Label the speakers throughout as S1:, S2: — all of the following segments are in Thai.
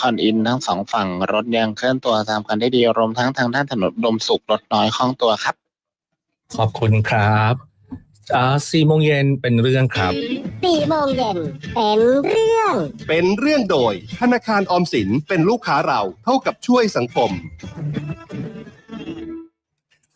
S1: คอนอินทั้งสองฝั่งรถยังเคลื่อนตัวตามกันได้ดีรวมทั้งทางด้านถนนอุดมสุขรถน้อยคล่องตัวครับ
S2: ขอบคุณครับอ่าสี่โมงเย็นเป็นเรื่องครับ
S3: สี่โมงเย็นเป็นเรื่อง
S4: เป็นเรื่องโดยธนาคารออมสินเป็นลูกค้าเราเท่ากับช่วยสังคม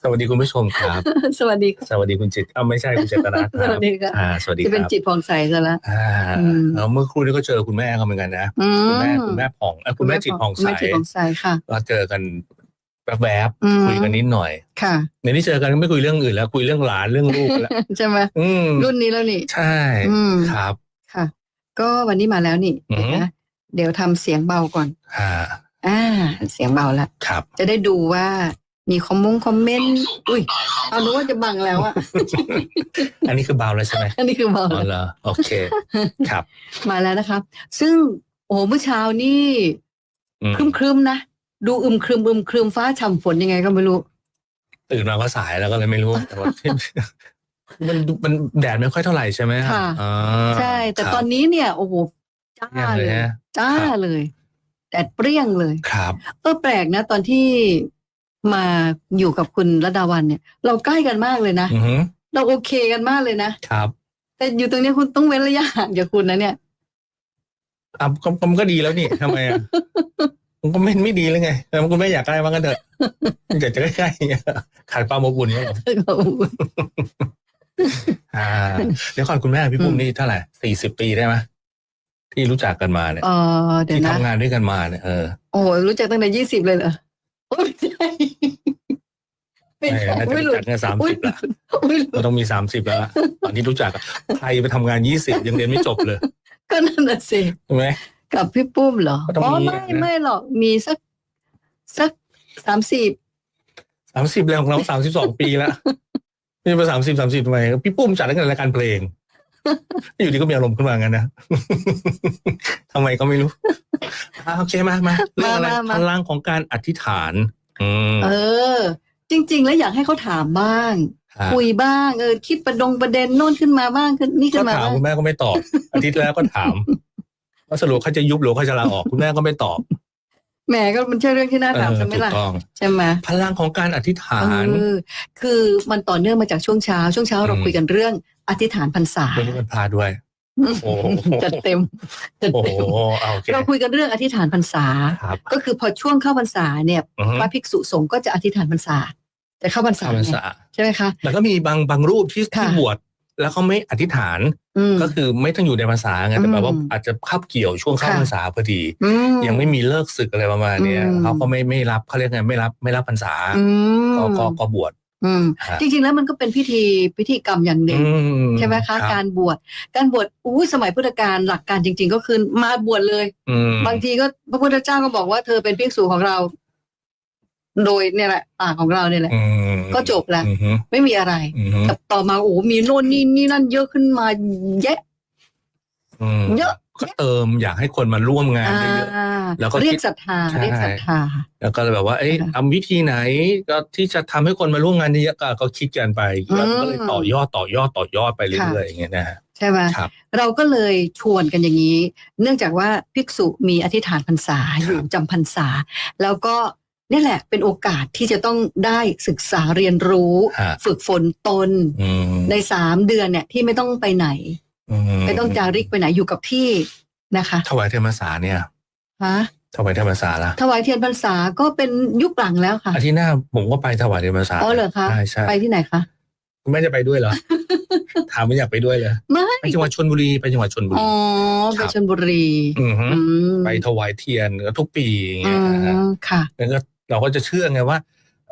S2: สวัสดีคุณผู้ชมครับ
S5: สวัสดีค่ะ
S2: สวัสดีคุณจิตอ้าวไม่ใช่คุณเจตนาค
S5: ส
S2: รับ
S5: วัสดีค่ะ
S2: อ่าสวัสดี
S5: จะ
S2: ค
S5: เป็น
S2: รับ
S5: จิตผ่องใสซะละ
S2: อ่า
S5: อืม
S2: แล้วเมื่อครู่นี้ก็เจอคุณแม่เขาเหมือนกันนะ
S5: อื
S2: คุณแม่คุณแม่ผ่องเอ้ยคุณแม่จิตผ่อง
S5: คุณ
S2: ใส
S5: แม่จิตผ่องใสค่ะ
S2: ก็เจอกันแวบ
S5: อืม
S2: ๆคุยกันนิดหน่อย
S5: ค่ะ
S2: ในนี้เจอกันไม่คุยเรื่องอื่นแล้ว คุยเรื่องหลานเรื่องลูกแล้ว
S5: ใช่ไหม
S2: อืม
S5: รุ่นนี้แล้วนี่
S2: ใช่
S5: อืม
S2: ครับ
S5: ค่ะ ก็วันนี้มาแล้วนี่
S2: อือฮึ
S5: นะเดี๋ยวทำเสียงเบาก่อน
S2: อ่า
S5: อ่า เสียงเบาละ
S2: ครับ
S5: จะได้ดูว่า มีคอมมงคอมเมนต์อุ้ยเอานึกว่าจะบังแล้วอะ
S2: อันนี้คือเบาแล้วใช่ไหม
S5: อันนี้คือเบา
S2: อ๋อ
S5: แล้ว
S2: เหรอโอเค ครับ
S5: มาแล้วนะคะซึ่งโอ้โหเมื่อเช้านี่
S2: อืม
S5: ครึมครึมๆนะดูอึมครึมอึมครึมฟ้าฉ่ำฝนยังไงก็ไม่รู้
S2: ตื่นมาก็สายแล้วก็เลยไม่รู้แต่ว่ามันมันแดดไม่ค่อยเท่าไหร่ใช่ไหม
S5: ค่ะ
S2: อ่า
S5: ใช่ แต่
S2: ครับ
S5: ตอนนี้เนี่ย โอ้โหจ้า
S2: เยี่ยม
S5: เล
S2: เลย
S5: ย
S2: ฮะ
S5: จ้า
S2: ครับ
S5: เลยแดดเปรี้ยงเลย
S2: ครับ
S5: เออแปลกนะ ตอนที่ มาอยู่กับคุณระดาวันเนี่ย เราใกล้กันมากเลยนะ
S2: อือฮึ
S5: เราโอเคกันมากเลยนะ
S2: ครับ
S5: แต่อยู่ตรงเนี้ยคุณต้องเว้นระยะห่างจากคุณนะเนี่ย
S2: อะก็ก็มันก็ดีแล้วนี่ทำไมอะ มันก็ไม่ไม่ดีเลยไงแต่มันก็ไม่อยากใกล้มันก็เถอะอยากจะใกล้ๆขาดความอบอุ่นเนี่ยหรออ่าเดี๋ยวก่อนคุณแม่พี่ปุ้มนี่เท่าไหร่สี่สิบปีได้ไหมที่รู้จักกันมาเนี่ย
S5: เออเดี๋ยว
S2: ที่
S5: นะ
S2: ทำงานด้วยกันมาเนี่ยเออ
S5: โอ้โหรู้จักตั้งแต่ยี่สิบเลยเหรอโอ้ยไม่
S2: ไม่
S5: ใช่
S2: น่าจะ
S5: ไม่
S2: รู้
S5: หลุ
S2: จั
S5: ด
S2: กกันสาม
S5: อุ้ย
S2: สิบละ
S5: อุ้ยหลุ
S2: ก็
S5: ด
S2: ต้องมีสามสิบแล้วล่ะตอนที่รู้จักอะใครไปทำงานยี่สิบยังเรียนไม่จบเลย
S5: ก็นั่นน่ะสิ
S2: ใช่ไหม
S5: กับพี่ปุ้มเหรอ
S2: ก็ต้อง
S5: อ๋อ
S2: มี
S5: ไม่
S2: นะ
S5: ไม่หรอกมีสักสักสามสิบ
S2: สามสิบแล้วของเราสามสิบสองปีแล้วนี่ไปสามสิบสามสิบทำไมพี่ปุ้มจัดรายการเพลงอยู่ดีก็มีอารมณ์ขึ้นมางั้นนะทำไมก็ไม่รู้อะโอเคมามาเรื่องอะไร
S5: มามา
S2: พลังของการอธิษฐานอืม
S5: เออ จริง ๆ แล้วอยากให้เขาถามบ้าง
S2: ฮะ
S5: คุยบ้างเออคิดประดงประเด็นโน่นขึ้นมาบ้างขึ้นนี่
S2: ก็
S5: ขึ้นมา
S2: ถาม
S5: บ้าง
S2: คุณแม่ก็ไม่ตอบ อาทิตย์แล้วก็ถามว่าสรุปเขาจะยุบหรือเขาจะลาออกคุณแม่ก็ไม่ตอบ
S5: แหมก็มันใช่เรื่องที่น่า
S2: เอ
S5: ถาม
S2: อ
S5: ใช่ไหม
S2: ถูก
S5: ล่ะ
S2: ต้อง
S5: ใช่ไหม
S2: พลังของการอธิษฐาน
S5: เออคือมันต่อเนื่องมาจากช่วงเช้า ช่วงเช้าเรา
S2: อืม
S5: คุยกันเรื่อง อธิษฐานพรรษา
S2: วันนี้มันพลาดด้วยโอ้โห
S5: จัดเต็มจัด
S2: โอ้โห
S5: เต็ม
S2: เอาโอเค
S5: เราคุยกันเรื่องอธิษฐานพรรษา
S2: ครับ
S5: ก็คือพอช่วงเข้าพรรษาเนี่ย
S2: อือฮึ
S5: พระภิกษุสงฆ์ก็จะอธิษฐานพรรษา จะเข้าพรรษา
S2: ข้าพรร
S5: ไง
S2: ษา
S5: ใช่ไหมคะ
S2: แต่ก็มีบางบางรูปที่
S5: ค่ะ
S2: ที่บวชแล้วเขาไม่อธิษฐาน
S5: อืม
S2: ก็คือไม่ต้องอยู่ในภาษาไงแต่แบบว่า
S5: อืม
S2: อาจจะคับเกี่ยวช่วงเข้า
S5: ค่ะ
S2: พรรษาพอดี
S5: อืม
S2: ยังไม่มีเลิกศึกอะไรประมาณเนี้ย
S5: อืม
S2: เขาก็ไม่ไม่รับเขาเรียกไงไม่รับไม่รับพรรษา
S5: อืม
S2: ก็ก็ก็บวช
S5: อืม
S2: ฮะ
S5: จริงๆแล้วมันก็เป็นพิธีพิธีกรรมอย่างหนึ่ง
S2: อื
S5: ใช่ไหมคะ
S2: รับ
S5: การบวชการบวชอู้สมัยพุทธกาลหลักการจริง ๆ ก็คือมาบวชเลย
S2: อืม
S5: บางทีก็พระพุทธเจ้าก็บอกว่าเธอเป็นภิกษุของเรา โดยเนี่ยแหละปากของเราเนี่ยแหละ
S2: อืม
S5: ก็จบแล้ว
S2: อืมฮึ
S5: ไม่มีอะไร
S2: อืมฮึ
S5: แต่ต่อมาโอ้โหมีโน่นนี่นี่นั่นเยอะขึ้นมาแยะ
S2: อืม
S5: เยอะ
S2: ก็เติมอยากให้คนมาร่วมงาน
S5: อ่า
S2: เยอะแล้วก็
S5: เรีย
S2: คิ
S5: ก
S2: ด
S5: ศรัทธา
S2: ใช่
S5: เรียกศรัทธา
S2: ๆแล้วก็เลยแบบว่า เอ๊ะ
S5: ค่ะ
S2: ทำวิธีไหนก็ที่จะทำให้คนมาร่วมงานเยอะๆก็ก็คิดกันไป
S5: อืม
S2: แล้วก็เลยต่อยอดต่อยอดต่อยอดไปเรื่อยๆ
S5: ค่ะ
S2: อย่างเงี้ยนะฮะ
S5: ใช่ไหม
S2: ครับ
S5: เราก็เลยชวนกันอย่างนี้ เนื่องจากว่าภิกษุมีอธิษฐานพรรษา
S2: ครับ
S5: อยู่จำพรรษา แล้วก็ นี่แหละเป็นโอกาสที่จะต้องได้ศึกษาเรียนรู้
S2: ฮะ
S5: ฝึกฝนตน
S2: อืม
S5: ในสามเดือนเนี่ยที่ไม่ต้องไปไหน
S2: อื
S5: ไม่ต้องจาริกไปไหนอยู่กับที่นะคะ
S2: ถวายเทียนพรรษาเนี่ย
S5: ฮะ
S2: ถวายเทียนพรรษาละ
S5: ถวายเทียนพรรษาก็เป็นยุคหลังแล้วค่ะ
S2: อาทิตย์หน้าผมก็ไปถวายเทียนพรรษา
S5: อ๋อเหรอคะ
S2: ใช่ใช่
S5: ไปที่ไหนคะ
S2: คุณแม่จะไปด้วยเหรอ ถามไม่อยากไปด้วยเลย
S5: ไม่
S2: ไปจังหวัดชนบุรีไปจังหวัดชนบุ
S5: อ๋
S2: รี
S5: อ
S2: ค
S5: ไป
S2: รับ
S5: ชลบุรี
S2: อือฮึ
S5: อืม
S2: ไปถวายเทียนก็ทุกปีอย่าง
S5: อื
S2: เงี้ยนะฮะ
S5: มค่ะ
S2: แล้วก็ เราก็จะเชื่อไงว่า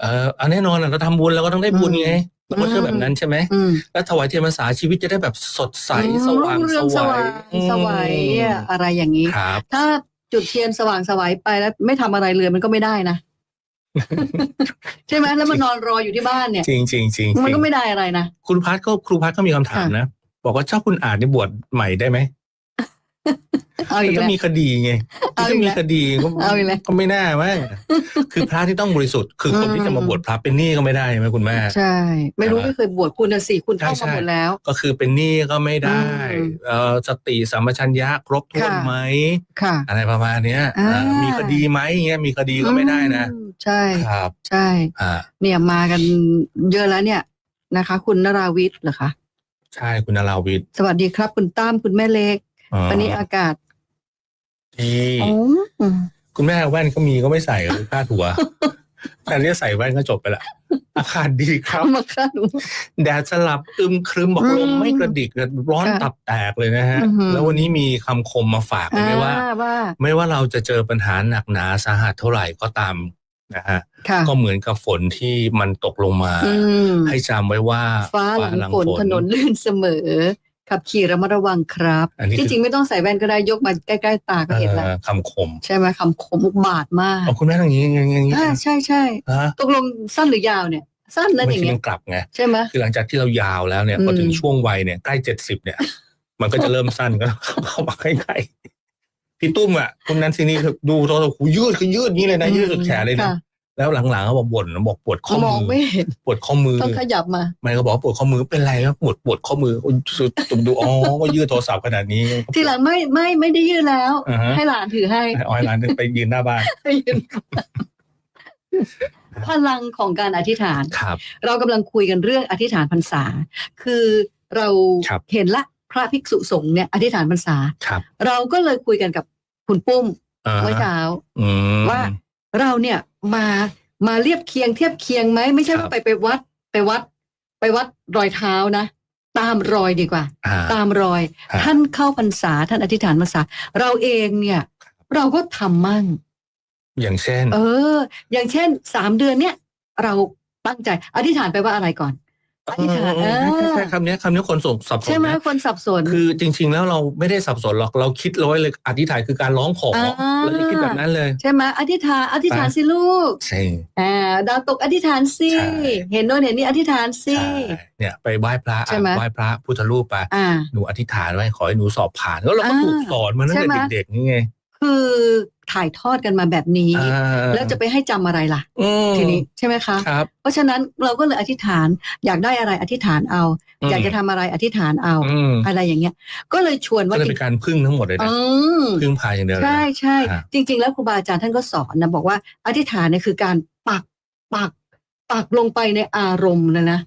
S2: เอออันแน่นอนอะเราทำบุญเราก็ต้องได้บุญไงเราก็เชื่อแบบนั้นใช่ไหม
S5: อืม
S2: แล้วถวายเทียนพรรษาชีวิตจะได้แบบสดใสสว่าง
S5: รุ่เรื
S2: ส
S5: องส
S2: วั
S5: ว่ายงสวัยอะอะไรอย่างนี้
S2: ครับ
S5: ถ้าจุดเทียนสว่างสวัยไปแล้วไม่ทำอะไรเลยมันก็ไม่ได้นะใช่ไหมแล้วมันนอนรออยู่ที่บ้านเนี่ย
S2: จริงจริงจริง
S5: มันก็ไม่ได้อะไรนะ
S2: ครูพัฒก็ครูพัฒก็มีคำถาม
S5: ค่ะ
S2: นะบอกว่าเจ้าคุณอาจนี่บวชใหม่ได้ไหม
S5: เอาอี
S2: มัน
S5: ก
S2: ก็
S5: แล้ว
S2: มีคดีไง
S5: เอา
S2: ก็
S5: อีก
S2: มี
S5: แล้ว
S2: คดีก็
S5: เอาอีกแล้ว
S2: ก็ไม่น่ามั้งคือพระที่ต้องบริสุทธิ์คือคนที่จะมาบวชพระเป็นหนี้ก็ไม่ได้ใช่ไหมคุณแม่
S5: ใช่ ไม่รู้
S2: ใช่ไหม
S5: ไม่เคยบวชคุณนะสิคุณเข้า
S2: ใช่
S5: มา
S2: ใช่
S5: หมดแล้ว
S2: ก็คือเป็นหนี้ก็ไม่ได้
S5: อืม
S2: เอ่อสติสัมปชัญญะครบถ้วน
S5: ค่ะ
S2: ไหม
S5: ค่ะ
S2: อะไรประมาณเนี้ย
S5: อ่า
S2: อ่ามีคดีไหมอย่างเงี้ยมีคดีก็ไม่ได้นะ
S5: อืมใช่
S2: ครับ
S5: ใช่
S2: อ่า
S5: เนี่ยมากันเยอะแล้วเนี่ยนะคะ คุณนราวิทย์เหรอคะ
S2: ใช่คุณนาราวิทย์
S5: สวัสดีครับ คุณตั้มคุณแม่เล็ก
S2: อ๋อ
S5: วันนี้อากาศ
S2: ที่
S5: อ๋อ
S2: คุณแม่แว่นก็มีก็ไม่ใส่เลยคาดหัวแต่เนี้ยใส่แว่นก็จบไปละอากาศดีครับ
S5: มาคาดหัว
S2: แดดสลับอึมครึมบอก
S5: อืม
S2: ลมไม่กระดิกเลยร้อน
S5: ค่ะ
S2: ตับแตกเลยนะฮะ
S5: อือหือ
S2: แล้ววันนี้มีคำคมมาฝากไม่ว่า
S5: อ่ว่า
S2: ไม่ว่าเราจะเจอปัญหาหนักหนาสาหัสเท่าไหร่ก็ตามนะฮะ
S5: ค่ะ
S2: ก็เหมือนกับฝนที่มันตกลงมา
S5: อืม
S2: ให้จำไว้ว่า
S5: ฟ้าหลังฝนถนนลื่นเสมอ ขับขี่ระมัดระวังครับ
S2: อันนี้
S5: ที่
S2: คือ
S5: จริงไม่ต้องใส่แว่นก็ได้ยกมาใกล้ๆตาก็เห็นแล้ว
S2: เอ่อคำคม
S5: ใช่ไหมคำคมอุบาทมาก
S2: เอาคุณแม่ทางนี้อย่างนี้อย่างนี้
S5: อ่าใช่ใช่
S2: ฮะ
S5: ตกลงสั้นหรือยาวเนี่ยสั้นนั่น
S2: บาง
S5: อย่าง
S2: ที
S5: เงี้
S2: มั
S5: ย
S2: นกลับไง
S5: ใช่ไหม
S2: คือหลังจากที่เรายาวแล้วเนี่ยพอถึง
S5: อืม
S2: ช่วงวัยเนี่ยใกล้เจ็ดสิบเนี่ย มันก็จะเริ่มสั้นก็เข้ามาใกล้ๆพี่ตุ้มอะคุณนันซินีดูโทรศัพท์หูยืดคือยืดนี้เลยนะยืดสุดแขนเลยนะ
S5: ค่ะ
S2: แล้วหลังๆเขาบอกบ่นบอกปวดข้อ
S5: ม
S2: มื
S5: อง
S2: อ
S5: ไม่เห็น
S2: ปวดข้อมือ
S5: ต้องขยับมา
S2: ไม่ก็บอกว่าปวดข้อมือเป็นไรครับปวดปวดข้อมือโอ้ยสุดตุ่มดูอ๋อก็ยืดโทรศัพท์ขนาดนี้
S5: ทีหลังไม่ไม่ไม่ได้ยืดแล้ว
S2: อ่าฮะ
S5: ให้หลานถือให้
S2: ให้ออยร้านนึงไปยืนหน้าบ้าน
S5: ให้ยืนพลังของการอธิษฐาน
S2: ครับ
S5: เรากำลังคุยกันเรื่องอธิษฐานพรรษา คือเรา
S2: ครับ
S5: เห็นละพระภิกษุสงฆ์เนี่ยอธิษฐานพรรษา
S2: ครับ
S5: เราก็เลยคุยกันกับคุณปุ้ม
S2: อ่า
S5: เมื่อเช้า
S2: อืม
S5: ว่า เราเนี่ยมามาเรียบเคียงเทียบเคียงไหมไม่ใช่
S2: ครั
S5: ว่า
S2: บ
S5: ไปไปวัดไปวัด ไปวัดรอยเท้านะ ตามรอยดีกว่า
S2: อ่า
S5: ตามรอย
S2: ครับ
S5: ท่านเข้าพรรษาท่านอธิษฐานพรรษา เราเองเนี่ย เราก็ทำมั่ง
S2: อย่างเช่น
S5: เออ อย่างเช่นสามเดือนเนี่ย เราตั้งใจอธิษฐานไปว่าอะไรก่อนอธิษฐาน
S2: เอ
S5: เอ
S2: อ
S5: อ
S2: ใช่คำนี้คำนี้คนส่งสับสน
S5: ใช่ไหม
S2: นะ
S5: คนสับสน
S2: คือจริง ๆ แล้วเราไม่ได้สับสนหรอกเราคิดเราไว้เลยอธิษฐานคือการร้องขอ
S5: อ่า
S2: เราจะคิดแบบนั้นเลย
S5: ใช่ไหมอธิษฐานอธิษฐานสิลูก
S2: ใช่
S5: อ่าดาวตกอธิษฐานสิ
S2: ใช่
S5: เห็นโน่นเห็นนี่อธิษฐานสิ
S2: ใช่เนี่ยไปไหว้พระ
S5: ใช่ไหม
S2: อะไหว้พระพุทธรูปไป
S5: อ่า
S2: หนูอธิษฐานไว้ขอให้หนูสอบผ่านแล้วเราก็
S5: อ่า
S2: ถูกสอนมาตั้ง
S5: ใช่
S2: แต่
S5: ไหม
S2: เด็กๆนี่ไง
S5: คือ ถ่ายทอดกันมาแบบนี้
S2: อ่า
S5: แล้วจะไปให้จำอะไรล่ะ
S2: อืม
S5: ทีนี้ใช่ไหมคะ
S2: ครับ
S5: เพราะฉะนั้นเราก็เลยอธิษฐานอยากได้อะไรอธิษฐานเอา
S2: อืม
S5: อยากจะทำอะไรอธิษฐานเอา
S2: อืม
S5: อะไรอย่างเงี้ย ก็เลยชวน
S2: ก็
S5: ว่า
S2: เลย
S5: จริ
S2: เป็
S5: ง
S2: นการพึ่งทั้งหมดเลย
S5: อื
S2: นะ
S5: ม
S2: พึ่งพาอย่างเดียวเลย
S5: ใช่
S2: นะ
S5: ใช่
S2: อ่า
S5: จริง ๆ แล้วครูบาอาจารย์ท่านก็สอนนะบอกว่าอธิษฐานเนี่ยคือการปักปักปักลงไปในอารมณ์นะนะ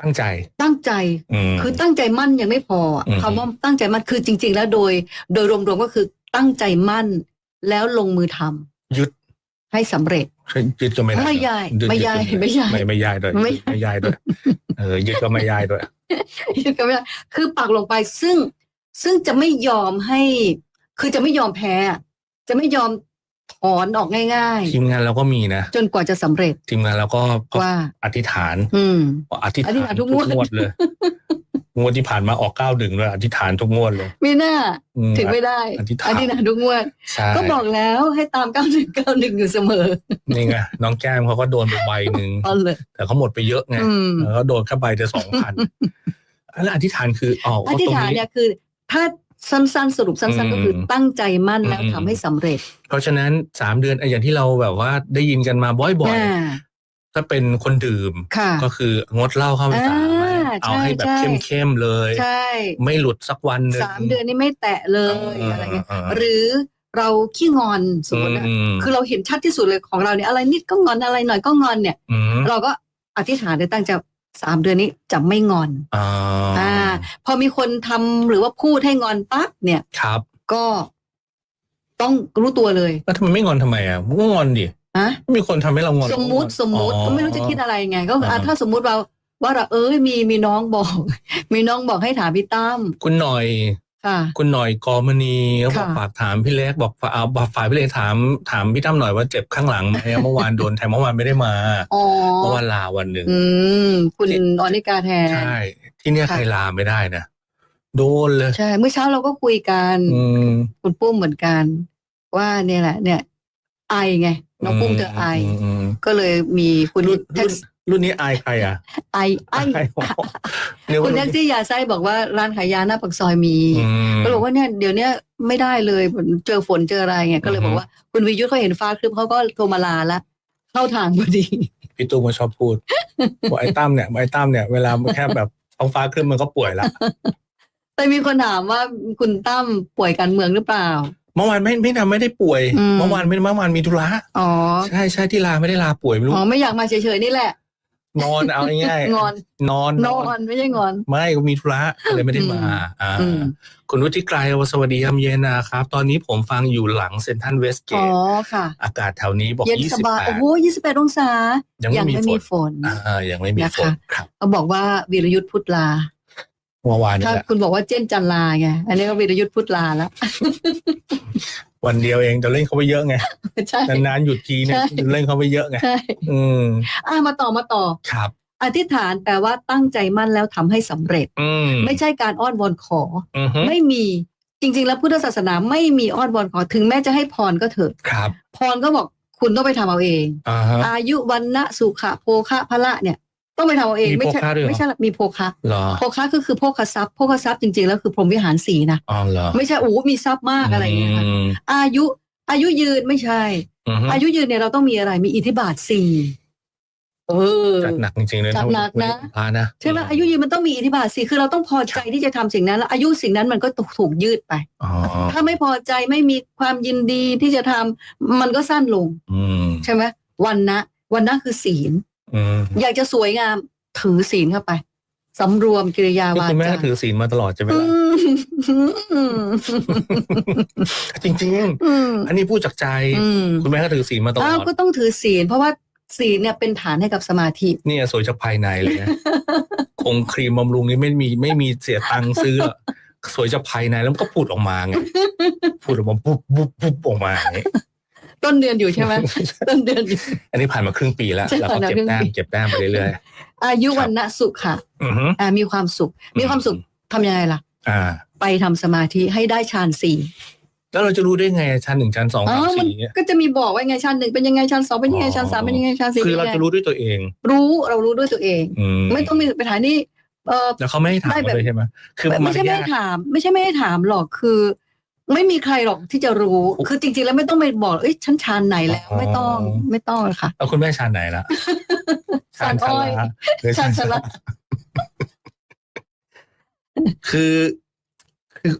S2: ตั้งใจ
S5: ตั้งใจ
S2: อืม
S5: คือตั้งใจมั่นยังไม่พออะ
S2: อืม
S5: คำว่าตั้งใจมั่นคือจริง ๆ แล้วโดย โดยรวมๆก็คือตั้งใจมั่น แล้วลงมือทำ
S2: ยึด
S5: ให้สำเร็จ
S2: ยึดก็ไม่ได้
S5: ไม่ย้าย
S2: ยึด
S5: ไม่ย้าย
S2: ยึด
S5: ไม่ย้าย
S2: ไม่ไม่ย้ายด้วย
S5: ไม่
S2: ไม่ย้ายด้วยเออยึดก็ไม่ย้ายด้วย
S5: ก็ไม่ได้คือปักลงไปซึ่งซึ่งจะไม่ยอมให้ คือจะไม่ยอมแพ้อะจะไม่ยอม ถอนออกง่าย
S2: ทีมงานเราก็มีนะ
S5: ๆ จนกว่าจะสำเร็จ
S2: ทีมงานเราก็ก็
S5: ว่า
S2: อธิษฐาน
S5: อืม
S2: อธิษ
S5: อธิษ
S2: ฐา
S5: ฐานนทุกงวด
S2: งวดเลย งวดที่ผ่านมาออกเก้าดึงเลยอธิษฐานทุกงวดเลย
S5: มีหน้า
S2: อืม
S5: ถึงไม่ได้
S2: อธิษฐาน
S5: อธิษฐานทุกงวด
S2: ใช่
S5: ก็บอกแล้วให้ตามเก้าหนึ่งเก้าหนึ่งอยู่เสมอ
S2: นี่ไงน้องแก้มเขาก็โดนไปใบหนึ่ง
S5: เอาเลย
S2: แต่เขาหมดไปเยอะไง
S5: อืม
S2: แล้วก็โดนแค่ใบเดียวสองพันแล้วอธิษฐานคืออ๋อ
S5: อธิษฐานเนี่ยคือ ถ้า สั้นๆ สรุปสั้น
S2: อืม
S5: ๆก็คือตั้งใจมั่นแล้ว
S2: อืม
S5: ทำให้สำเร็จ
S2: เพราะฉะนั้นสามเดือนไอ้อย่างที่เราแบบว่าได้ยินกันมาบ่อย
S5: อ่า
S2: ๆถ้าเป็นคนดื่ม
S5: ค่ะ
S2: ก็คืองดเหล้าเข้าพรรษาไหม
S5: อ่า
S2: เอาให้แบบ
S5: ใช่
S2: เข้มๆเลย
S5: ใช่
S2: ไม่หลุดสักวันหนึ่ง
S5: สามเดือนนี่ไม่แตะเลย
S2: อ่า
S5: อะไรเงี้ย
S2: อ่า
S5: หรือเราขี้งอนสมมตินะ
S2: อืม
S5: คือเราเห็นชัดที่สุดเลยของเราเนี่ยอะไรนิดก็งอนอะไรหน่อยก็งอนเนี่ย
S2: อืม
S5: เราก็อธิษฐานเลยตั้งใจ สามเดือนนี้จะไม่งอน
S2: อ่า
S5: อ่าพอมีคนทำหรือว่าพูดให้งอนปั๊บเนี่ย
S2: ครับ
S5: ก็ต้องรู้ตัวเลย
S2: แล้วทำไมไม่งอนทำไมอะมันก็งอนดิ
S5: อะ
S2: มีคนทำให้เรางอน
S5: สมมุติสมมุติ
S2: อ๋อ
S5: ก็ไม่รู้จะคิดอะไรไง ก็คืออะ
S2: อ่า
S5: ถ้าสมมุติเราว่าเราเอ้ยมีมีน้องบอก มีน้องบอกให้ถามพี่ตั้ม
S2: คุณหน่อย
S5: ค่ะ
S2: คุณหน่อยกอมณีเขาบอก
S5: ค่ะ
S2: ฝากถามพี่เล็กบอกฝากเอาฝากพี่เล็กถามถามพี่ตั้มหน่อยว่าเจ็บข้างหลังไหมเมื่อวานโดนแทงเมื่อวานไม่ได้มา
S5: อ๋อ
S2: เมื่อวานลาวันหนึ่ง
S5: อืม คุณออนิกาแทน
S2: ใช่ ที่เนี่ย
S5: ค่ะ
S2: ใครลาไม่ได้นะโดนเลย
S5: ใช่ เมื่อเช้าเราก็คุยกัน
S2: อืม
S5: คุณปุ้มเหมือนกัน ว่าเนี่ยแหละ เนี่ย ไอไง น้องปุ้มเธอไอ
S2: มม
S5: ก็เลยมีคุณ
S2: รุ่น
S5: แท็
S2: รุ่
S5: ก
S2: น รุ่นนี้อายใครอะ
S5: ไอไอ
S2: อายผมเรียก
S5: คุ
S2: ว่า
S5: ณแท็กซี่ยาไส้บอกว่าร้านขายยาหน้าปากซอยมี
S2: อืม
S5: ก็บอกว่าเนี่ยเดี๋ยวเนี้ยไม่ได้เลยเจอฝนเจออะไรเงี้ยก็เลย
S2: อือฮึ
S5: บอกว่าคุณวิยุทธ์เขาเห็นฟ้าครึ้มเขาก็โทรมาลาละเข้าทางพอดี
S2: พี่ตุ้มก็ชอบพูดว่าไอ้ตั้มเนี่ยไอ้ตั้มเนี่ยเวลาแค่แบบท้องฟ้าขึ้นมันก็ป่วยละ
S5: แต่มีคนถามว่าคุณตั้มป่วยการเมืองหรือเปล่า
S2: เมื่อวานไม่ไม่ทำไม่ได้ป่วย
S5: อืม
S2: เมื่อวานไม่เมื่อวานมีธุระ
S5: อ๋อ
S2: ใช่ใช่ที่ลาไม่ได้ลาป่วยไม่รู้
S5: อ๋อไม่อยากมาเฉยๆนี่แหละ
S2: นอนเอาง่าย
S5: งอน
S2: ๆนอน
S5: นอนไม่ใช่งอน
S2: ไม่ก็มีธุระก็เลยไม่ได้มา
S5: อืม
S2: อ่า
S5: อืม
S2: คุณวุฒิไกรสวัสดียามเย็นนะครับ ตอนนี้ผมฟังอยู่หลังเซ็นทรัลเวสเก
S5: อ๋อ
S2: ต
S5: ค่ะ
S2: อากาศแถวนี้บอก
S5: เย็น
S2: ยี่
S5: ส
S2: สิบบา
S5: ย
S2: แป
S5: โอ้
S2: ด
S5: โหยี่สิบแปดองศา
S2: ยังไม่มี
S5: ไม่มีฝน
S2: อ่ายังไม่มี
S5: นะ
S2: ฝ
S5: คะ
S2: นครับ
S5: เขาบอกว่าวีรยุทธ์พุทธลา
S2: เมื่อวานนี่
S5: ถ้า
S2: แหละ
S5: คุณบอกว่าเจนจันลาไงอันนี้ก็วีรยุทธ์พุทธลาแล้ว
S2: วันเดียวเองแต่เล่นเขาไปเยอะไง
S5: ใช่
S2: นานๆหยุดทีเนี่ย
S5: ใช่
S2: เล่นเขาไปเยอะไง
S5: ใช่
S2: อืม
S5: อะมาต่อมาต่อ
S2: ครับ
S5: อธิษฐานแปลว่าตั้งใจมั่นแล้วทำให้สำเร็จ
S2: อืม
S5: ไม่ใช่การอ้อนวอนขอ
S2: อือฮึ
S5: ไม่มีจริง ๆ แล้วพุทธศาสนาไม่มีอ้อนวอนขอถึงแม้จะให้พรก็เถอะ
S2: ครับ
S5: พรก็บอกคุณต้องไปทำเอาเอง
S2: อ่าฮะ
S5: อายุวันนะสุขะโภคะพละเนี่ย ต้องไปทำเอาเอง
S2: มี
S5: ไม่ใช่
S2: โภคะด้วยเหรอ
S5: ไม่ใช่ละมีโภคะ
S2: เหรอ
S5: โภคะก็คือโภคทรัพย์โภคทรัพย์จริงๆแล้วคือพรหมวิหารสีนะ
S2: อ๋อเหรอ
S5: ไม่ใช่โอ้โหมีทรัพย์มากอะไรอย่างเงี้ยค่ะ
S2: ม
S5: อายุอายุยืนไม่ใช่
S2: อือฮึ
S5: อายุยืนเนี่ยเราต้องมีอะไรมีอิทธิบาทสี่เออ
S2: จัดหนักจริงๆเลย
S5: จัดหนักนะ
S2: พานะ
S5: ใช่ไหมอายุยืนมันต้องมีอิทธิบาทสี่คือเราต้องพอใจที่จะทำสิ่งนั้น แล้วอายุสิ่งนั้นมันก็ถูกยืดไป
S2: อ๋อ
S5: ถ้าไม่พอใจไม่มีความยินดีที่จะทำมันก็สั้นลง
S2: อืม
S5: ใช่ไหมวันนะวันนะคือศีล
S2: อืม
S5: อยากจะสวยงามถือศีลเข้าไปสำรวมกิริยา
S2: นี่
S5: วา
S2: คุณแม่
S5: จา
S2: ก็ถือศีลมาตลอดใช่ไหม
S5: อื
S2: ล่ะ
S5: ม
S2: จริง
S5: อืม
S2: ๆอันนี้พูดจากใจ
S5: อืม
S2: คุณแม่ก็ถือศีลมาตล
S5: อ้า
S2: อ
S5: ว
S2: ด
S5: ก็ต้องถือศีลเพราะว่าศีลเนี่ยเป็นฐานให้กับสมาธิ
S2: เนี่ยสวยจากภายในเลยนะคงครีมบำรุงนี่ไม่มีไม่มีเสียตังค์ซื้อหรอกสวยจากภายในแล้วมันก็พูดออกมาไงพูดออกมาปุ๊บปุ๊บปุ๊บออกมาอย่างนี้
S5: ต้นเดือนอยู่ใช่ไหมต้นเดือนอยู่
S2: อันนี้ผ่านมาครึ่งปีแล้ว
S5: ใช่
S2: เราก็
S5: ผ่านมา
S2: เก็บ
S5: ครึ่ง
S2: แต้ม
S5: ปี
S2: เก็บแต้มไปเรื่อย
S5: อายุวันนะสุขะ
S2: ๆอือฮึ
S5: อ่ามีความสุข มีความสุขทำยังไงล่ะ
S2: อ่า
S5: ไปทำสมาธิให้ได้ฌานสี่
S2: แล้วเราจะรู้ได้ไงชั้นหนึ่งชั้นสอง
S5: อ๋
S2: สาม
S5: อมัน
S2: สี่เนี่ย
S5: ก็จะมีบอกว่าไงฌานหนึ่งเป็นยังไงฌานสองเป็นยังไงฌานสามเป็นยังไงฌานสี่
S2: คือเรา
S5: ป็นยังไง
S2: จะรู้ด้วยตัวเอง
S5: รู้เรารู้ด้วยตัวเอง
S2: อืม
S5: ไม่ต้องมีไปถามนี่เออ
S2: แล้วเขาไม่ให้ถาม
S5: ได้แบบ
S2: เราเลยใช่ไหมคือ
S5: ไม่
S2: มา
S5: ใช่ไม่
S2: ยา
S5: ให้
S2: ท
S5: ถาม ไม่ใช่ไม่ให้ถามหรอกคือ ไม่มีใครหรอกที่จะรู้ คือจริงๆแล้วไม่ต้องไปบอกเอ้ยฉันฌานไหนแล้ว ไม่ต้องไม่ต้องค่ะ
S2: แล้วคุณแม่ชานไหนล่ะ
S5: ชานอ้อย
S2: ละหรือ
S5: ชานชะละ
S2: คือคือ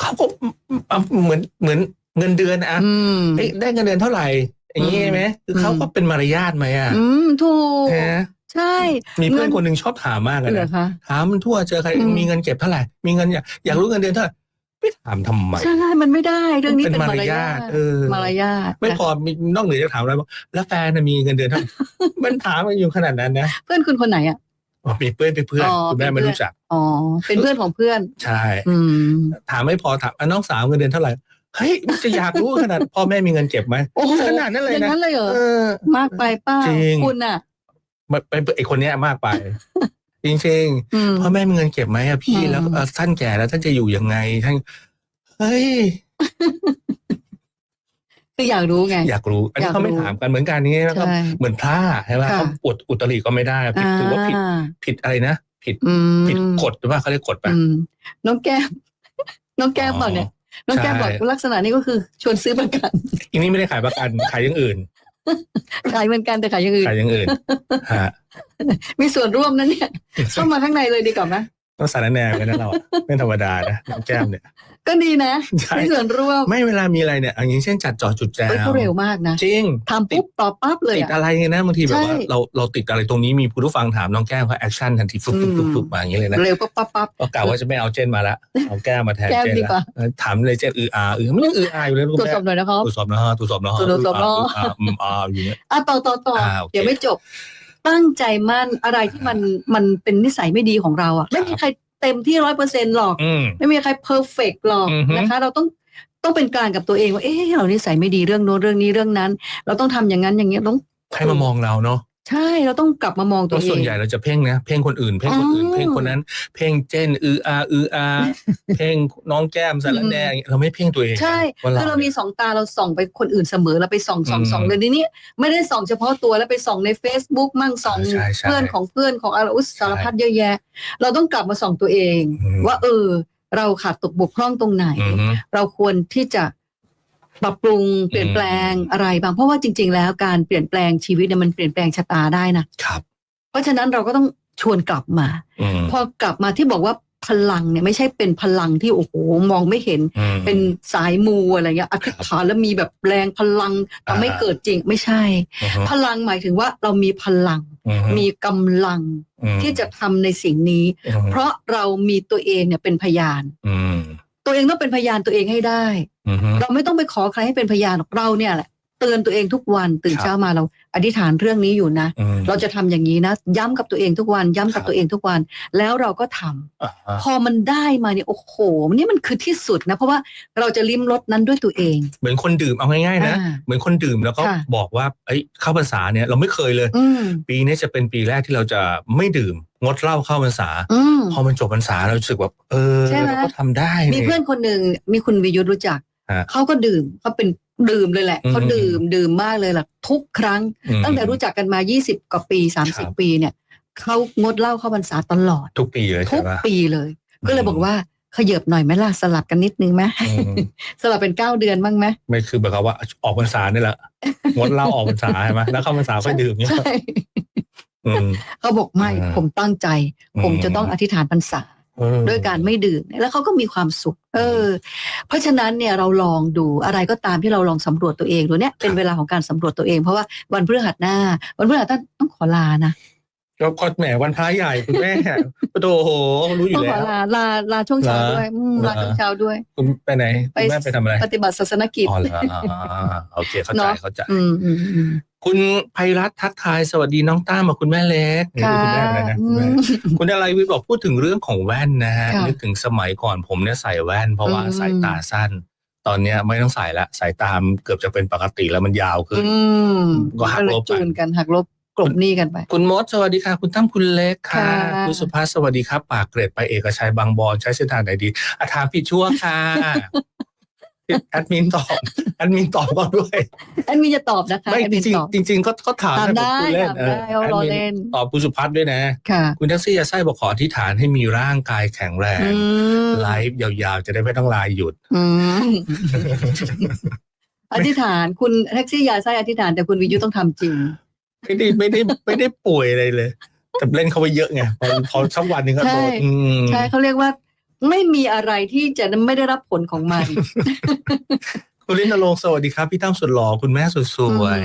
S2: เขาก็เหมือนเหมือนเงินเดือนอะ
S5: อืม
S2: เอ้ยได้เงินเดือนเท่าไหร่อย่างนี้
S5: อืม
S2: ไหมคือเขาก็เป็นมารยาทไหมอะ
S5: อืมถูก
S2: นะ
S5: ใช่
S2: มีเพื่อน
S5: เงิน
S2: คนหนึ่งชอบถามมากเลย
S5: เหรอ
S2: นะ
S5: คะ
S2: ถามมันทั่วเจอใคร
S5: อืม
S2: มีเงินเก็บเท่าไหร่ มีเงินอยากอยากรู้เงินเดือนเท่าไหร่ ไม่ถามทำไม
S5: ใช่มันไม่ได้เรื่องนี้เป็นมารยาท
S2: เออ
S5: มารยาท
S2: ไม่
S5: นะ
S2: พอมีนอกเหนือจากถามอะไรบอกแล้วแฟนน่ะมีเงินเดือนเท่าไหร่มันถามมันอยู่ขนาดนั้นนะ
S5: เพื่อนคุณคนไหนอะ
S2: อ๋อมีเพื่อนเป็นเพื่อน
S5: อ๋อ
S2: คุณแม่
S5: เป็น
S2: ไม่
S5: เพื่อน
S2: รู้จัก
S5: อ๋อเป็นเพื่อนของเพื่อน
S2: ใช่
S5: อืม
S2: ถามไม่พอถามอะน้องสาวเงินเดือนเท่าไหร่เฮ้ยมันจะอยากรู้ขนาดพ่อแม่มีเงินเก็บไหม
S5: โอ้โห
S2: ขนาดนั้นเลย
S5: อย่าง
S2: นะ
S5: นั้นเลยเหรอ
S2: เออ
S5: มากไปเป้า
S2: จริง
S5: คุณอะ
S2: มันเป็นไอคนเนี้ยมากไป จริง
S5: อืม
S2: ๆพ่อแม่มีเงินเก็บไหมอะพี่
S5: อืม
S2: แล้วเอ่อท่านแก่แล้วท่านจะอยู่ยังไงท่านเฮ้ย
S5: คืออยากรู้ไง
S2: อยากรู้ อันนี้เขาไม่
S5: อยากรู้
S2: ถามกันเหมือนกันนี่นะครับ
S5: ใช่
S2: เหมือนพระใช่ไหม
S5: ค่ะ
S2: เขาอดอุตริก็ไม่ได้ผิดถือว่าผิด
S5: อ่
S2: ผิดอะไรนะผิด
S5: อืม
S2: ผิดกฎหรือว่าเขาเรียกกฎป่ะ
S5: อืมน้องแก้มน้องแก้มบอกเนี่ยน้องแก้มบอก
S2: ใช่
S5: ลักษณะนี้ก็คือชวนซื้อประกัน
S2: อีนี่ไม่ได้ขายประกันขายอย่างอื่น
S5: ขายเหมือนกันแต่ขายอย่างอื่น
S2: ขายอย่างอื่นฮะ
S5: มีส่วนร่วมนั้นเนี่ยเข้ามาข้างในเลยดีกว่าไหม
S2: ต้องสารแนวกันนะเราอะไม่ธรรมดานะน้องแก้มเนี่ย
S5: ก็ดีนะ
S2: ใช่
S5: มีส่วนร่วม
S2: ไม่เวลามีอะไรเนี่ยอย่างเช่นจัดจอจุดแจ
S5: เฮ้ยเขาเร็วมากนะ
S2: จริง
S5: ทำปุ๊บตอบปั๊บเลย
S2: ติด
S5: อะ
S2: อะไรเนี่ยนะบางทีแบบว่า
S5: ใช่
S2: เราเราติดอะไรตรงนี้มีผู้ฟังถามน้องแก้มเขาแอคชั่นทันทีฟึบฟึบฟึบฟึบมาอย่างนี้เลยนะ
S5: เร็วปั๊บปั๊บปั๊บ
S2: ก็กล่าวว่าจะไม่เอาเจนมาละเอาแก้มมาแทน
S5: แก้ม
S2: เจน
S5: ดีกว่า
S2: ละเออถามเลยเจนอืออาอือไม่ต้องอืออาอยู่เลยลูก
S5: ตรวจ
S2: แม่
S5: สอบหน่อยนะครับ
S2: ตรวจสอบนะฮะตรวจสอบนะฮะ
S5: ตรวจสอบนะ
S2: อ่าอืมอ่าอยู่เนี่ย
S5: อะต่อต่อต่อ
S2: อ่าโอเค
S5: เดี๋ยวไม่จบ ตั้งใจมั่นอะไรที่มันมันเป็นนิสัยไม่ดีของเราอะไม่มีใครเต็มที่ร้อยเปอร์เซ็นหรอก
S2: อืม
S5: ไม่มีใครเพอร์เฟกหรอก
S2: อือฮึ
S5: นะคะ เราต้องต้องเป็นกลางกับตัวเองว่าเอ๊ะเรานิสัยไม่ดีเรื่องโน้นเรื่องนี้เรื่องนั้น เราต้องทำอย่างนั้นอย่างนี้ยต้อง
S2: ให้มามองเราเนาะ
S5: ใช่เราต้องกลับมามอง
S2: เพ
S5: ตัว
S2: ราะ
S5: เอ
S2: ส่วน
S5: ง
S2: ใหญ่เราจะเพ่งนะเพ่งคนอื่น เพ่งคนอื่น
S5: อ๋อ
S2: เพ่งคนนั้น เพ่งเจนอืออาอืออา เพ่งน้องแก้มสารแหน่อย่างเงี้ยเราไม่เพ่งตัวเอง
S5: ใช่
S2: ว่า
S5: คือเรามีสองตาเราส่องไปคนอื่นเสมอเราไปส่องส่อง
S2: อืม
S5: ส่องเลยทีนี้ไม่ได้ส่องเฉพาะตัวแล้วไปส่องใน Facebook มั่งส่อง
S2: ใช่ใช่
S5: เพื่อนของเพื่อนของอะไรอุยสารพัดเยอะแยะ เราต้องกลับมาส่องตัวเอง
S2: อืม
S5: ว่าเออ เราขาดตกบกพร่องตรงไหน
S2: อือฮึ
S5: เราควรที่จะ ปรับปรุงเปลี่ยนแปลงอะไรบาง เพราะว่าจริง ๆ แล้วการเปลี่ยนแปลงชีวิตเนี่ยมันเปลี่ยนแปลงชะตาได้นะครับ เพราะฉะนั้นเราก็ต้องชวนกลับมา
S2: อืม
S5: พอกลับมาที่บอกว่าพลังเนี่ยไม่ใช่เป็นพลังที่โอ้โหมองไม่เห็น
S2: อืม
S5: เป็นสายมูอะไรเงี้ยอธิษฐานแล้วมีแบบแรงพลังทำให้
S2: อ่า
S5: เกิดจริงไม่ใช่
S2: อือฮึ
S5: พลังหมายถึงว่าเรามีพลัง
S2: อือฮึ
S5: มีกำลัง
S2: อืม
S5: ที่จะทำในสิ่งนี้
S2: อือฮึ
S5: เพราะเรามีตัวเองเนี่ยเป็นพยาน
S2: อืม
S5: ตัวเองต้องเป็นพยานตัวเองให้ได้
S2: อือฮึ
S5: เราไม่ต้องไปขอใครให้เป็นพยานหรอกเราเนี่ยแหละเตือนตัวเองทุกวันตื่น
S2: ครับ
S5: เช้ามาเรา อธิษฐานเรื่องนี้อยู่นะ
S2: อืม
S5: เราจะทำอย่างนี้นะ ย้ำกับตัวเองทุกวัน ย้ำกับ
S2: ครับ
S5: ตัวเองทุกวัน แล้วเราก็ทำ
S2: อ่าฮะ
S5: พอมันได้มาเนี่ยโอ้โหนี่มันคือที่สุดนะ เพราะว่าเราจะลิ้มรสนั้นด้วยตัวเอง
S2: เหมือนคนดื่มเอาง่ายๆนะ
S5: อ่า
S2: เหมือนคนดื่มแล้วก็
S5: ค่ะ
S2: บอกว่าเอ้ยเข้าพรรษาเนี่ยเราไม่เคยเลย
S5: อืม
S2: ปีนี้จะเป็นปีแรกที่เราจะไม่ดื่มงดเหล้าเข้าพรรษา
S5: อืม
S2: พอมันจบพรรษาเรารู้สึกแบบเออ
S5: ใช่ไหม
S2: เราก็ทำได้
S5: มีเพื่อนคนหนึ่งมีคุณวิยุทธรู้จัก
S2: ฮะ
S5: เขาก็ดื่มเขาเป็นดื่มเลยแหละ
S2: อืม
S5: เขาดื่มดื่มมากเลยล่ะทุกครั้ง
S2: อืม
S5: ตั้งแต่รู้จักกันมา 20 กว่าปี
S2: ครับ
S5: 30 ปีเนี่ยเขางดเหล้าเข้าพรรษาตลอด
S2: ทุกปีเลย
S5: ทุ
S2: ใช่
S5: ก
S2: ปะ
S5: ปีเลย ก็เลย
S2: อืม
S5: บอกว่าขยับหน่อยไหมล่ะสลับกันนิดนึงไหม
S2: อืม
S5: สลับเป็นเก้าเดือนบ้างไหม
S2: ไม่คือแบบว่าออกพรรษานี่แหละงดเหล้าออกพรรษาใช่ไหมแล้วเข้าพรรษาค่อยดื่มเนี่ย
S5: ใช่
S2: อืม
S5: เขาบอกไม่
S2: อืม
S5: ผมตั้งใจ
S2: อืม
S5: ผมจะต้องอธิษฐานพรรษา
S2: เออ
S5: ด้วยการไม่ดื่มแล้วเขาก็มีความสุข เออ เพราะฉะนั้นเนี่ยเราลองดูอะไรก็ตามที่เราลองสำรวจตัวเองดูเนี่ยเป็นเวลาของการสำรวจตัวเองเพราะว่าวันพฤหัสหน้า วันพฤหัสต้องขอลานะ
S2: ก็ก็แหมวันพระใหญ่คุณแม่ปะโถโหรู้อ
S5: ต้อยู่ง
S2: แล้
S5: ขอ
S2: ว
S5: ลาลาลาช่วงเช้า
S2: เหรอ
S5: ด้วยอืม
S2: เหรอ
S5: ลาช่วงเช้าด้วย
S2: คุณไปไหนคุณแม่ไปทำอะไร
S5: ปฏิบัติศาสนกิจ
S2: อ๋อเหรออ่าโอเคเข้าใจ
S5: เนอะ
S2: เข้าใจ
S5: อืมอืมอืม
S2: คุณไพรัตน์ทักทายสวัสดีน้องต้ามาคุณแม่เล็กนี่
S5: ค่ะ
S2: คุณแม่อะไรนะ
S5: อื
S2: คุณแม่
S5: ม
S2: คุณอะไรวิทย์บอกพูดถึงเรื่องของแว่นนะฮะ
S5: ค่ะ
S2: นึกถึงสมัยก่อนผมเนี่ยใส่แว่น เพราะว่า
S5: อืม
S2: สายตาสั้นตอนเนี้ยไม่ต้องใส่ละสายตามเกือบจะเป็นปกติแล้วมันยาวขึ้น
S5: อืม
S2: ก็หักลบกัน
S5: จูนกันหักลบ กลบหนี้กันไป
S2: คุณมดสวัสดีค่ะ คุณตั้มคุณเล็กค่ะ
S5: ค่ะ
S2: คุณสุภาพสวัสดีครับ ปากเกร็ดไปเอกชัยบางบอนใช้เส้นทางไหนดีอาถามผิดชั่วค่ะแอดมินตอบแอดมินตอบก็ด้วย
S5: แอดมินจะตอบนะคะ
S2: ไม่
S5: แอด
S2: จ
S5: มิน
S2: ริง
S5: ตอบ
S2: ๆจริง ๆ ก็ก็ถาม
S5: ถาม
S2: นะ
S5: ได้
S2: ผมพูเล่น
S5: ถามได้เอา
S2: แอด
S5: ล้อ
S2: มิน
S5: เล่น
S2: ตอบคุณสุพัฒน์ด้วยนะ
S5: ค่ะ
S2: คุณแท็กซี่ยาไส้บอกขออธิษฐานให้มีร่างกายแข็งแรง
S5: อืม
S2: ไลฟ์ยาวๆ จะได้ไม่ต้องไลน์หยุด
S5: อืมอธิษฐานคุณแท็กซี่ยาไส้อธิษฐานแต่คุณวิทยุต้องทำจริง
S2: ไม่ได้ไม่ได้ไม่ได้ป่วยอะไรเลย แต่เล่นเขาไปเยอะไงพอพอสักวันหนึ่งก็โดน
S5: ใช่
S2: อืม
S5: ใช่เขาเรียกว่าไม่มีอะไรที่จะไม่ได้รับผลของมัน
S2: คุณลินนรงค์สวัสดีครับ พี่ตั้มสุดหล่อคุณแม่สุดสวย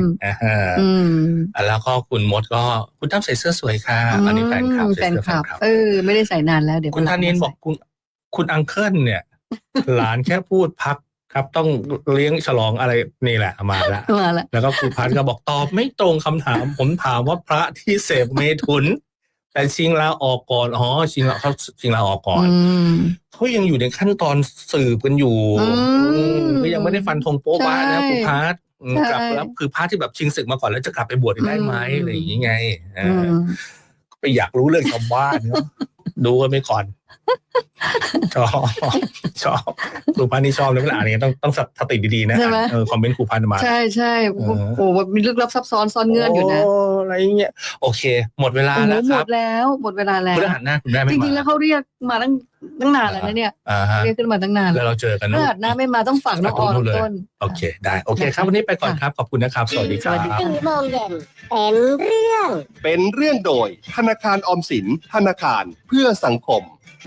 S5: อืม
S2: อ่าฮะ
S5: อืม
S2: แล้วก็คุณมดก็คุณตั้มใส่เสื้อสวยค่ะอันนี้แฟนคลับ
S5: แฟ
S2: ใส่
S5: น
S2: เสื้อ
S5: ค
S2: แฟ
S5: ลั
S2: น
S5: บ
S2: คลับ
S5: เออไม่ได้ใส่นานแล้วเดี๋ยว
S2: คุณธนินบอกคุณ คุณอังเคิลเนี่ย หลานแค่พูดพัก ครับต้องเลี้ยงฉลองอะไรนี่แหละมาแล้ว
S5: มาละ
S2: แล้วก็ครูพันธ์ก็บอกตอบไม่ตรงคำถาม ผมถามว่าพระที่เสพเมถุน แต่ชิงลาออกก่อนอ๋อชิงลาเขาชิงลาออกก่อน
S5: อืม
S2: เขายังอยู่ในขั้นตอนสืบกันอยู่
S5: อืม
S2: อืมก็ยังไม่ได้ฟันธงโป๊ะบ้านะ
S5: ใช่
S2: ครูพัฒน์อืม
S5: ใช่
S2: กลับแล้วคือพระที่แบบชิงศึกมาก่อนแล้วจะกลับไปบวชอีกได้ไหม
S5: อืม
S2: อะไรอย่างงี้ไงเอ
S5: อื
S2: อ
S5: ม
S2: ไปอยากรู้เรื่องชาวบ้านเนอะดูกันไปก่อน ชอบชอบครูพันธ์นี่ชอบเลยเวลาอ่านอย่างเงี้ยต้องต้องสติดีๆนะ
S5: ใช่ไหม
S2: เออคอมเมนต์ครูพันธ์มา
S5: ใช่ใช่โอ้โห
S2: เออ
S5: โอ้โหมีลึกลับซับซ้อนซ่อนเงื่อนอยู่นะ
S2: โอะไรเงี้ยโอเค หมดเวลา
S5: โอ้โห
S2: แล้ว
S5: ห
S2: ค
S5: ม
S2: รับ
S5: ดแล้วหมดเวลาแล้ว
S2: พฤหัสหน้าคุณแม่ไม่
S5: จ
S2: มา
S5: ริงๆแล้วเขาเรียกมาตั้งตั้งนานแล้วนะเนี่ย
S2: อ่าฮะ
S5: เรียกขึ้นมาตั้งนาน
S2: แล้
S5: แล้วว
S2: เราเจอกัน
S5: พฤ
S2: นู่น
S5: หัสหน้าไม่มาต้องฝากน้องออ
S2: นู่นเลย
S5: ต้น
S2: โอเค ได้โอเค ครับวันนี้ไปก่อนครับขอบคุณนะครับ สวัสดีครั
S5: สวัสดี
S2: บ
S5: ค่ะ
S3: สี่โมงเย็นเป็นเรื่อง
S4: เป็นเรื่องโดยธนาคารออมสินธนาคารเพื่อสังคม